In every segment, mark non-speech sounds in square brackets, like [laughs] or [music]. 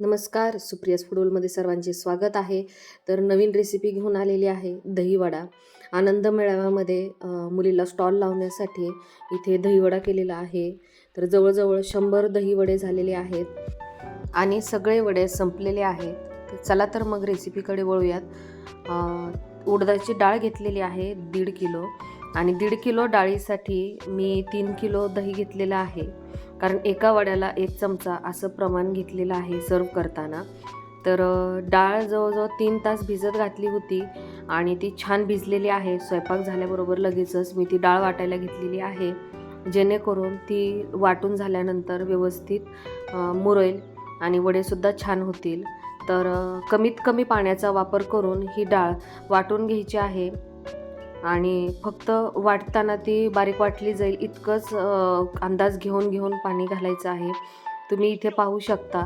नमस्कार सुप्रियास फुडोलमध्ये सर्वांचे स्वागत आहे. तर नवीन रेसिपी घेऊन आलेली आहे दहीवडा. आनंद मेळाव्यामध्ये मुलीला स्टॉल लावण्यासाठी इथे दहीवडा केलेला आहे. तर जवळजवळ शंभर दहीवडे झालेले आहेत आणि सगळे वडे संपलेले आहेत. चला तर मग रेसिपीकडे वळूयात. उडदाची डाळ घेतलेली आहे दीड किलो. आणि दीड किलो डाळीसाठी मी तीन किलो दही घेतलेलं आहे. कारण एका वड्याला एक चमचा असं प्रमाण घेतलेलं आहे सर्व करताना. तर डाळ जवळजवळ तीन तास भिजत घातली होती आणि ती छान भिजलेली आहे. स्वयंपाक झाल्याबरोबर लगेचच मी ती डाळ वाटायला घेतलेली आहे. जेणेकरून ती वाटून झाल्यानंतर व्यवस्थित मुरेल आणि वडेसुद्धा छान होतील. तर कमीत कमी पाण्याचा वापर करून ही डाळ वाटून घ्यायची आहे. आणि फक्त वाटताना ती बारीक वाटली जाईल इतकंच अंदाज घेऊन घेऊन पाणी घालायचं आहे. तुम्ही इथे पाहू शकता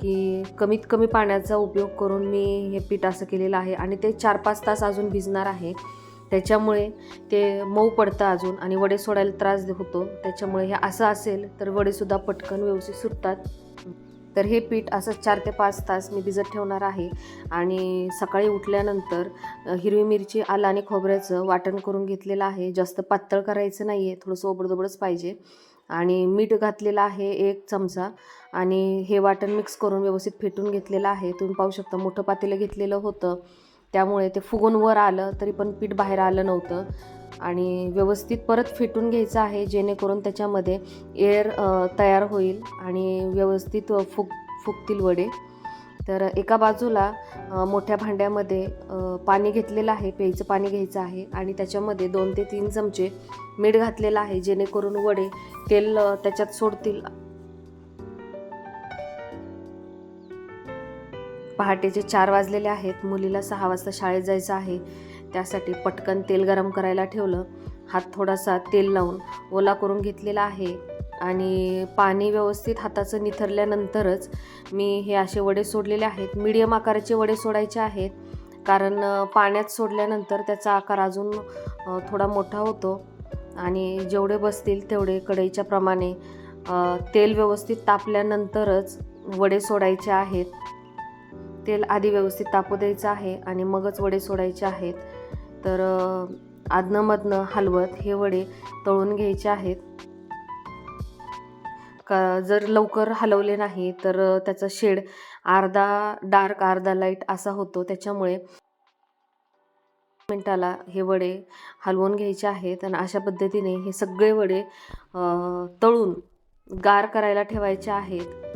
की कमीत कमी पाण्याचा उपयोग करून मी हे पीठ असं केलेलं आहे आणि ते चार पाच तास अजून भिजणार आहे. त्याच्यामुळे ते मऊ पडतं अजून आणि वडे सोडायला त्रास होतो. त्याच्यामुळे हे असं असेल तर वडेसुद्धा पटकन व्यवस्थित सुटतात. तर हे पीठ असं चार ते पाच तास मी भिजत ठेवणार आहे. आणि सकाळी उठल्यानंतर हिरवी मिरची आलं आणि खोबऱ्याचं वाटण करून घेतलेलं आहे. जास्त पातळ करायचं नाही आहे थोडंसं ओबडदोबडच पाहिजे. आणि मीठ घातलेलं आहे एक चमचा. आणि हे वाटण मिक्स करून व्यवस्थित फेटून घेतलेलं आहे. तुम्ही पाहू शकता मोठं पातेलं घेतलेलं होतं. त्यामुळे ते फुगून वर आलं तरी पण पीठ बाहेर आलं नव्हतं. आणि व्यवस्थित परत फेटून घ्यायचं आहे जेणेकरून त्याच्यामध्ये एअर तयार होईल आणि व्यवस्थित फुग फुगतील वडे. तर एका बाजूला मोठ्या भांड्यामध्ये पाणी घेतलेलं आहे प्यायचं पाणी घ्यायचं आहे आणि त्याच्यामध्ये दोन ते तीन चमचे मीठ घातलेलं आहे जेणेकरून वडे तेल त्याच्यात सोडतील. पहाटेचे चार वाजलेले आहेत मुलीला सहा वाजता शाळेत जायचं आहे. त्यासाठी पटकन तेल गरम करायला ठेवलं. हात थोडासा तेल लावून ओला करून घेतलेला आहे आणि पाणी व्यवस्थित हाताचं निथरल्यानंतरच मी हे असे वडे सोडलेले आहेत. मीडियम आकाराचे वडे सोडायचे आहेत. कारण पाण्यात सोडल्यानंतर त्याचा आकार अजून थोडा मोठा होतो. आणि जेवढे बसतील तेवढे कढईच्या प्रमाणे तेल व्यवस्थित तापल्यानंतरच वडे सोडायचे आहेत. तेल आधी व्यवस्थित तापू द्यायचं आहे आणि मगच वडे सोडायचे आहेत. तर अ, आदनंमधनं हलवत हे वडे तळून घ्यायचे आहेत. का जर लवकर हलवले नाही तर त्याचा शेड अर्धा डार्क अर्धा लाइट असा होतो. त्याच्यामुळे मिनटाला हे वडे हलवून घ्यायचे आहेत आणि अशा पद्धतीने हे सगळे वडे तळून गार करायला ठेवायचे आहेत.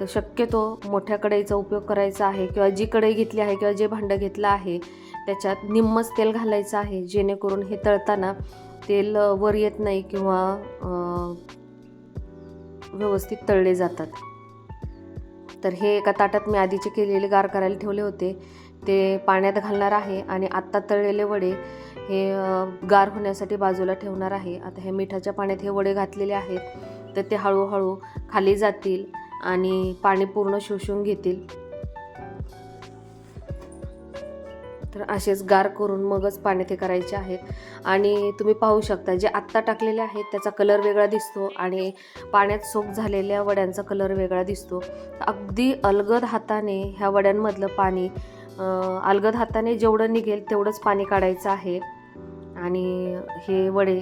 तर शक्यतो मोठ्या कढईचा उपयोग करायचा आहे किंवा जी कढई घेतली आहे किंवा जे भांडं घेतलं आहे त्याच्यात निम्मच तेल घालायचं आहे जेणेकरून हे तळताना तेल वर येत नाही किंवा व्यवस्थित तळले जातात. तर हे एका ताटात मी आधीचे केलेले गार करायला ठेवले होते. ते पाण्यात घालणार आहे आणि आत्ता तळलेले वडे हे गार होण्यासाठी बाजूला ठेवणार आहे. आता हे मिठाच्या पाण्यात हे वडे घातलेले आहेत तर ते हळूहळू खाली जातील आणि पाणी पूर्ण शोषून घेतील. तर असेच गार करून मगच पाणी ते करायचे आहेत. आणि तुम्ही पाहू शकता जे आत्ता टाकलेले आहेत त्याचा कलर वेगळा दिसतो आणि पाण्यात सोक झालेल्या वड्यांचा कलर वेगळा दिसतो. अगदी अलगद हाताने ह्या वड्यांमधलं पाणी अलगद हाताने जेवढं निघेल तेवढंच पाणी काढायचं आहे. आणि हे वडे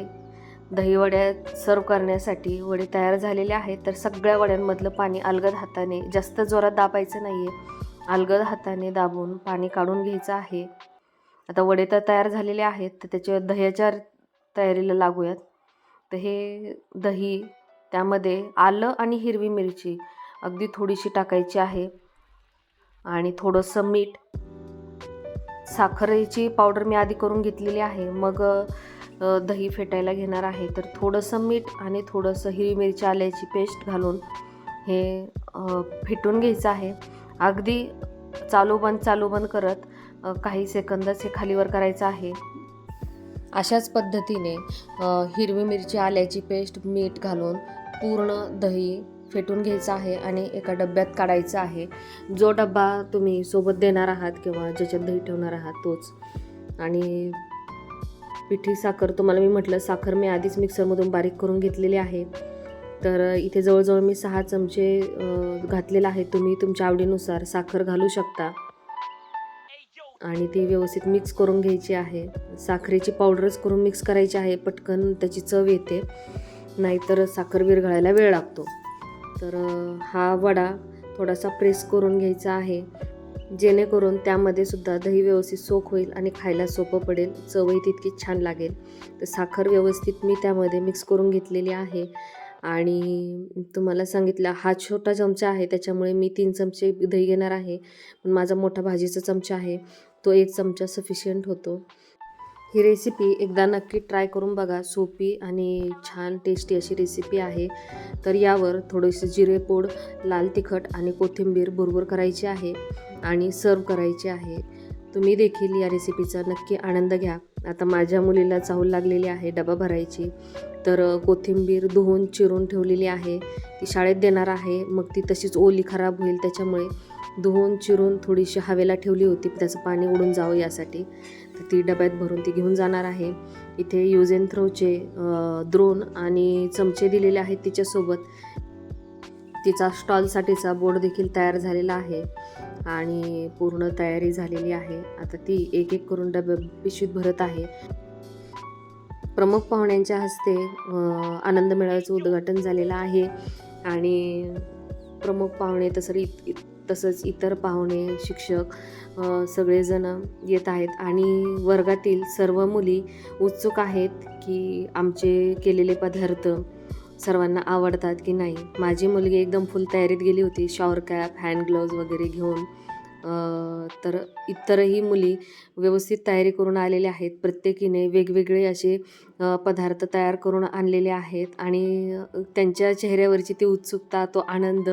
दहीवड्या सर्व करण्यासाठी वडे तयार झालेले आहेत. तर सगळ्या वड्यांमधलं पाणी अलगद हाताने जास्त जोरात दाबायचं नाही आहे अलगद हाताने दाबून पाणी काढून घ्यायचं आहे. आता वडे तर तयार झालेले आहेत तर त्याच्या दह्याच्या तयारीला लागूयात. तर हे दही त्यामध्ये आलं आणि हिरवी मिरची अगदी थोडीशी टाकायची आहे. आणि थोडंसं मीठ साखरेची पावडर मी आधी करून घेतलेली आहे. मग दही फेटायला घेणार आहे. तर थोडंसं मीठ आणि थोडंसं हिरवी मिरची आल्याची पेस्ट घालून हे फेटून घ्यायचं आहे. अगदी चालू बंद चालू बंद करत काही सेकंदच हे खालीवर करायचं आहे. अशाच पद्धतीने हिरवी मिरची आल्याची पेस्ट मीठ घालून पूर्ण दही फेटून घ्यायचं आहे आणि एका डब्यात काढायचं आहे. जो डब्बा तुम्ही सोबत देणार आहात किंवा ज्याच्यात दही ठेवणार आहात तोच. आणि पिठी साखर तुम्हाला मी म्हटलं साखर मी आधीच मिक्सरमधून बारीक करून घेतलेली आहे. तर इथे जवळजवळ मी सहा चमचे घातलेलं घातलेला आहे तुम्ही तुमच्या आवडीनुसार साखर घालू शकता. आणि ती व्यवस्थित मिक्स करून घ्यायची आहे. साखरेची पावडरच करून मिक्स करायची आहे. पटकन त्याची चव येते. नाहीतर साखर विरघळायला वेळ लागतो. तर हा वडा थोडासा प्रेस करून घ्यायचा आहे. जेणेकरून त्यामध्ये सुद्धा दही व्यवस्थित सोख होईल आणि खायला सोपं पडेल चवही तितकी छान लागेल. तर साखर व्यवस्थित मी त्यामध्ये मिक्स करून घेतलेली आहे. आणि तुम्हाला सांगितलं हा छोटा चमचा आहे त्याच्यामुळे मी तीन चमचे दही घेणार आहे. पण माझा मोठा भाजीचा चमचा आहे. तो एक चमचा सफिशियंट होतो. ही रेसिपी एकदा नक्की ट्राय करून बघा. सोपी आणि छान टेस्टी अशी रेसिपी आहे. तर यावर थोडेसे जिरेपूड लाल तिखट आणि कोथिंबीर बुरबुर करायची आहे आणि सर्व करायची आहे. तुम्ही देखील या रेसिपीचा नक्की आनंद घ्या. आता माझ्या मुलीला चाहूल लागलेली आहे डबा भरायची. तर कोथिंबीर धुवून चिरून ठेवलेली आहे. ती शाळेत देणार आहे. मग ती तशीच ओली खराब होईल त्याच्यामुळे धुवून चिरून थोडीशी हवेला ठेवली होती. त्याचं पाणी उडून जावं यासाठी. तर ती डब्यात भरून ती घेऊन जाणार आहे. इथे यूज अँड थ्रोचे द्रोण आणि चमचे दिलेले आहेत तिच्यासोबत. तिचा स्टॉलसाठीचा बोर्ड देखील तयार झालेला आहे आणि पूर्ण तयारी झालेली आहे. आता ती एक एक करून डबे पिशवीत भरत आहे. प्रमुख पाहुण्यांच्या हस्ते आनंद मेळाव्याचं उद्घाटन झालेलं आहे. आणि प्रमुख पाहुणे तसं इत तसंच इतर पाहुणे शिक्षक सगळेजण येत आहेत. आणि वर्गातील सर्व मुली उत्सुक आहेत की आमचे केलेले पदार्थ सर्वांना आवडतात की नाही. माझी मुलगी एकदम फुल तयारीत गेली होती. शॉवर कॅप हँड ग्लोव्ज वगैरे घेऊन. तर इतरही मुली व्यवस्थित तयारी करून आलेल्या आहेत. प्रत्येकीने वेगवेगळे असे पदार्थ तयार करून आणलेले आहेत आणि त्यांच्या चेहऱ्यावरची ती उत्सुकता तो आनंद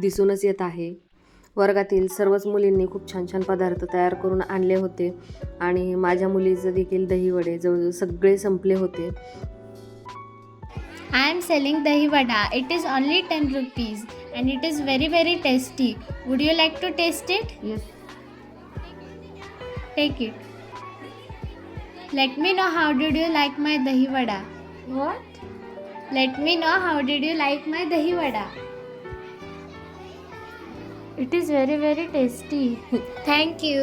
दिसूनच येत आहे. वर्गातील सर्वच मुलींनी खूप छान छान पदार्थ तयार करून आणले होते आणि माझ्या मुलीचं देखील दहीवडे जवळजवळ सगळे संपले होते. I am selling dahi vada. It is only 10 and it is very very tasty. Would you like to taste it? Yes Take it. Let me know how did you like my dahi vada. What? Let me know how did you like my dahi vada. It is very very tasty. [laughs] Thank you.